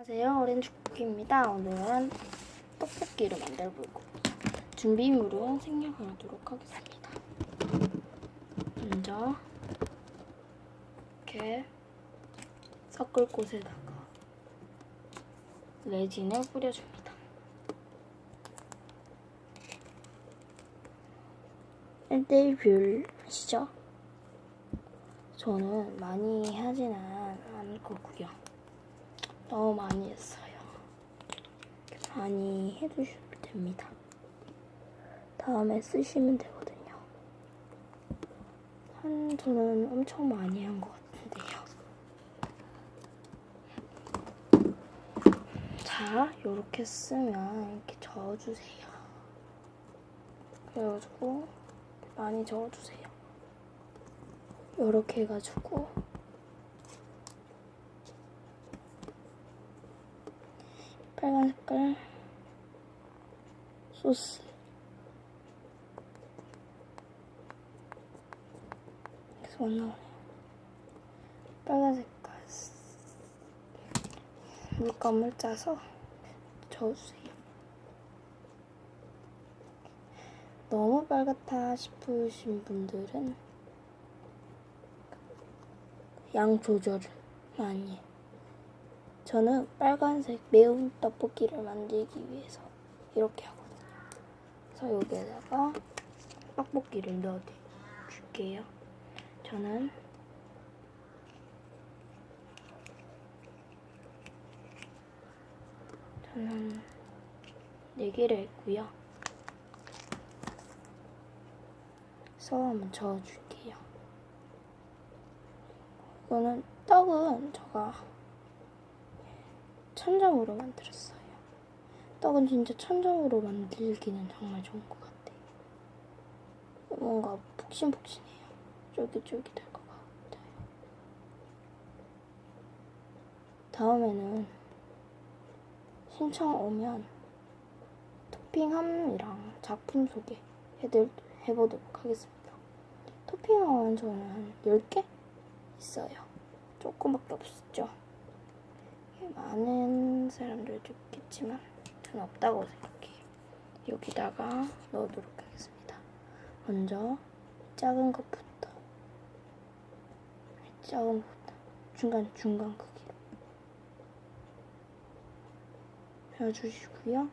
안녕하세요. 오렌지 쿠키입니다. 오늘은 떡볶이를 만들 볼 겁니다. 준비물은 생략하도록 하겠습니다. 먼저 이렇게 섞을 곳에다가 레진을 뿌려줍니다. 1대1 비율 아시죠? 저는 많이 하지는 않을 거고요. 너무 많이 했어요. 많이 해주셔도 됩니다. 다음에 쓰시면 되거든요. 한 저는 엄청 많이 한 것 같은데요. 자, 이렇게 쓰면 이렇게 저어주세요. 그래가지고 많이 저어주세요. 이렇게 해가지고 빨간 색깔 소스 계속 안 나오네요. 빨간 색깔 물감을 짜서 저어주세요. 너무 빨갛다 싶으신 분들은 양 조절을 많이 해요. 저는 빨간색 매운 떡볶이를 만들기 위해서 이렇게 하거든요. 그래서 여기에다가 떡볶이를 넣어줄게요. 저는 저는 4개를 했고요. 한번 저어줄게요. 이거는 떡은 제가 천장으로 만들었어요. 떡은 진짜 천장으로 만들기는 정말 좋은 것 같아요. 뭔가 푹신푹신해요. 쫄깃쫄깃할 것 같아요. 다음에는 신청 오면 토핑함이랑 작품 소개 해드, 해보도록 하겠습니다. 토핑함은 저는 한 10개 있어요. 조금밖에 없었죠. 많은 사람들도 있겠지만 저는 없다고 생각해요. 여기다가 넣도록 하겠습니다. 먼저 작은 것부터 작은 것부터 중간 중간 크기로 펴주시고요.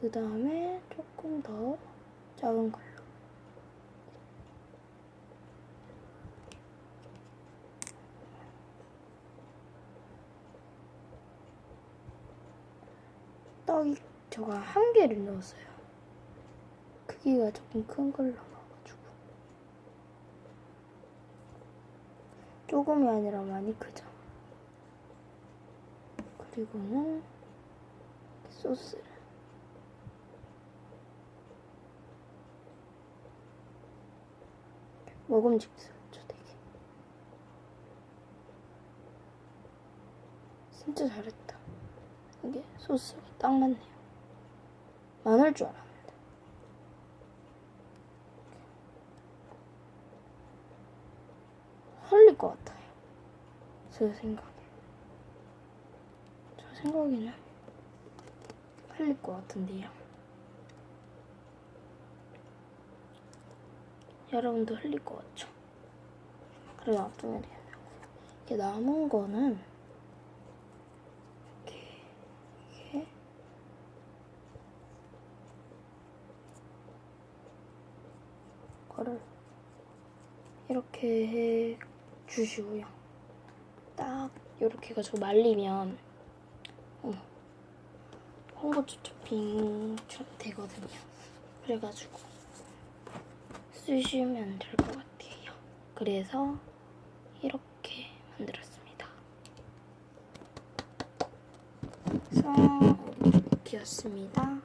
그 다음에 조금 더 작은 걸로 떡이 저가 한 개를 넣었어요. 크기가 조금 큰 걸로 넣어가지고 조금이 아니라 많이 크죠. 그리고는 소스를 먹음직스럽죠, 되게. 진짜 잘했다. 이게 소스가 딱 맞네요. 많을 줄 알았는데. 흘릴 것 같아요. 제 생각에. 저 생각에는 흘릴 것 같은데요. 여러분도 흘릴 것 같죠? 그래 놔두면 돼요. 이렇게 남은 거는 이렇게 이렇게 거를 이렇게 해 주시고요. 딱 이렇게 해가지고 말리면 어, 홍고추 토핑처럼 되거든요. 그래가지고 쓰시면 될 것 같아요. 그래서 이렇게 만들었습니다. 쿠키였습니다.